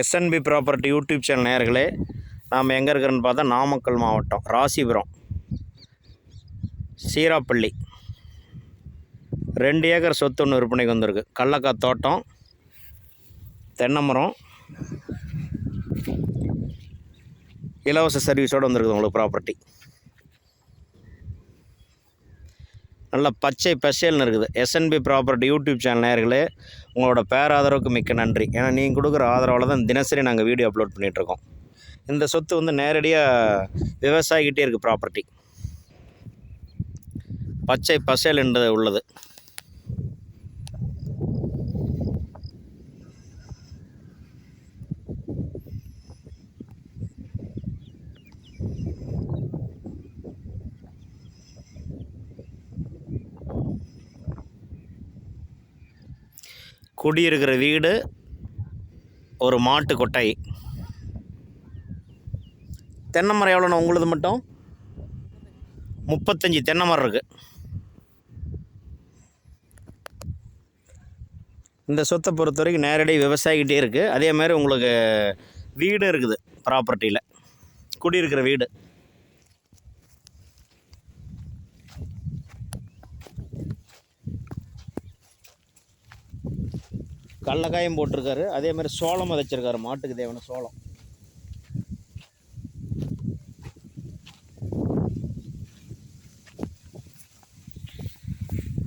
SNP property YouTube channel நேர்களே நாம் எங்கே இருக்கிறோன்னு பார்த்தா நாமக்கல் மாவட்டம் ராசிபுரம். சீராப்பள்ளி. ரெண்டு ஏக்கர் சொத்து ஒன்று விற்பனைக்கு வந்திருக்கு. கடலக்காய் தோட்டம் தென்னைமரம் இலவச சர்வீஸோடு வந்திருக்குது உங்களுக்கு ப்ராப்பர்ட்டி நல்ல பச்சை பசேல்னு இருக்குது. எஸ்என்பி ப்ராப்பர்ட்டி யூடியூப் சேனல் நேர்களே உங்களோட பேராதரவுக்கு மிக்க நன்றி. ஏன்னா நீங்கள் கொடுக்குற ஆதரவால் தான் தினசரி நாங்கள் வீடியோ அப்லோட் பண்ணிகிட்ருக்கோம் இந்த சொத்து வந்து நேரடியாக விவசாயிக்கிட்டே இருக்குது ப்ராப்பர்ட்டி பச்சை பசேல் என்று உள்ளது. குடியிருக்கிற வீடு ஒரு மாட்டு கொட்டை. தென்னை மரம் எவ்வளோண்ணா? உங்களுது மட்டும்? முப்பத்தஞ்சு தென்னை மரம் இருக்குது இந்த சொத்தை பொறுத்த வரைக்கும் நேரடி விவசாயிக்கிட்டே இருக்குது அதே மாதிரி உங்களுக்கு வீடு இருக்குது ப்ராப்பர்ட்டியில் குடியிருக்கிற வீடு. கடலக்காயும் போட்டிருக்காரு. அதே மாதிரி சோளம் விதைச்சிருக்காரு மாட்டுக்கு தேவையான சோளம்.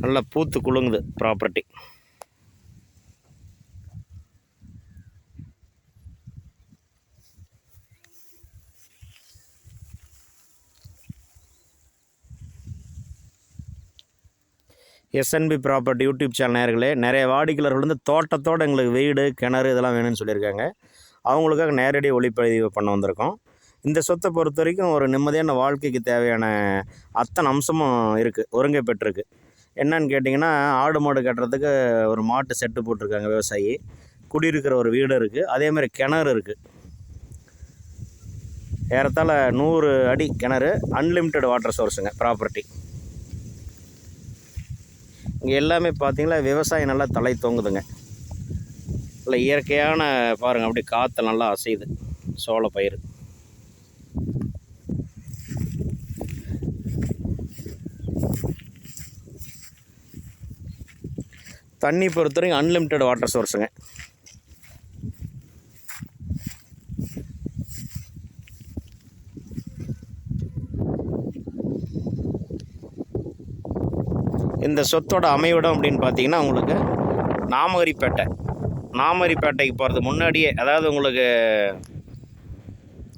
நல்லா பூத்து குலுங்குது property SNP property YouTube channel நேர்களே நிறைய வாடிக்கையாளர்கள் வந்து தோட்டத்தோடு எங்களுக்கு வீடு கிணறு இதெல்லாம் வேணும்னு சொல்லியிருக்காங்க. அவங்களுக்காக நேரடி ஒளிப்பதிவு பண்ண வந்திருக்கோம். இந்த சொத்தை பொறுத்த வரைக்கும் ஒரு நிம்மதியான வாழ்க்கைக்கு தேவையான அத்தனை அம்சமும் இருக்குது ஒருங்கை பெற்றிருக்கு என்னன்னு கேட்டிங்கன்னா ஆடு மாடு கட்டுறதுக்கு ஒரு மாட்டு செட்டு போட்டிருக்காங்க விவசாயி. குடியிருக்கிற ஒரு வீடு இருக்குது அதே மாதிரி கிணறு இருக்குது ஏறத்தாழ நூறு அடி கிணறு அன்லிமிட்டெட் வாட்டர் சோர்ஸுங்க ப்ராப்பர்ட்டி இங்கே எல்லாமே பார்த்தீங்கன்னா விவசாயம் நல்லா தலை தொங்குதுங்க. இல்லை இயற்கையான பாருங்கள் அப்படி காற்று நல்லா அசையுது. சோள பயிர். தண்ணி பொறுத்தவரைக்கும் அன்லிமிட்டெட் வாட்டர் சோர்ஸுங்க இந்த சொத்தோட அமைவிடம் அப்படின்னு பார்த்தீங்கன்னா உங்களுக்கு நாமகரிப்பேட்டை நாமகரிப்பேட்டைக்கு போகிறது முன்னாடியே அதாவது உங்களுக்கு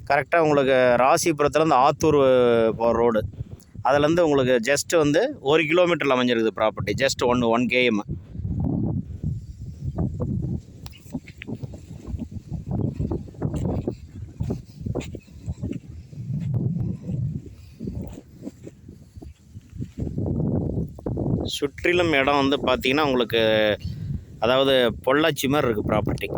கரெக்டாக உங்களுக்கு ராசிபுரத்துலேருந்து ஆத்தூர் போகிற ரோடு அதுலேருந்து உங்களுக்கு ஜஸ்ட்டு வந்து ஒரு கிலோமீட்டரில் அமைஞ்சிருக்குது ப்ராப்பர்ட்டி ஜஸ்ட் ஒன்று ஒன் கேஎம் சுற்றிலும் இடம் வந்து பார்த்தீங்கன்னா உங்களுக்கு அதாவது பொள்ளாச்சி மாதிரி இருக்குது ப்ராப்பர்ட்டி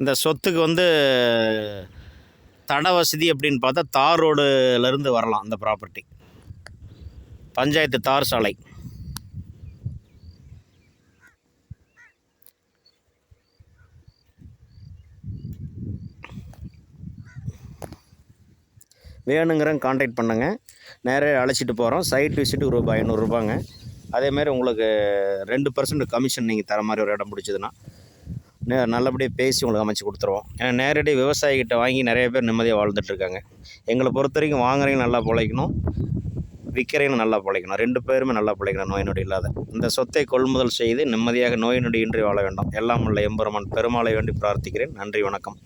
இந்த சொத்துக்கு வந்து தட வசதி அப்படின்னு பார்த்தா தார் ரோடுலேருந்து வரலாம் அந்த ப்ராப்பர்ட்டி பஞ்சாயத்து தார் சாலை. வேணுங்கிறவங்க காண்டாக்ட் பண்ணுங்கள் நேராக அழைச்சிட்டு போகிறோம் சைட் விசிட்டு ரூபாய் ஐநூறுரூபாங்க அதேமாரி உங்களுக்கு ரெண்டு பர்சன்ட் கமிஷன் நீங்கள் தர மாதிரி ஒரு இடம் பிடிச்சதுன்னா நே நல்லபடியாக பேசி உங்களுக்கு அமைச்சு கொடுத்துருவோம். ஏன்னா நேரடி விவசாயிகிட்ட வாங்கி நிறைய பேர் நிம்மதியாக வாழ்ந்துட்டுருக்காங்க எங்களை பொறுத்த வரைக்கும் வாங்குறவங்க நல்லா பிழைக்கணும். விற்கிறவங்க நல்லா பிழைக்கணும். ரெண்டு பேருமே நல்லா பிழைக்கணும் நோய் நொடி இல்லாத. இந்த சொத்தை கொள்முதல் செய்து நிம்மதியாக நோய் நொடியின்றி வாழ வேண்டும். எல்லாம் உள்ள எம்பெருமான் பெருமாளை வேண்டி பிரார்த்திக்கிறேன். நன்றி வணக்கம்.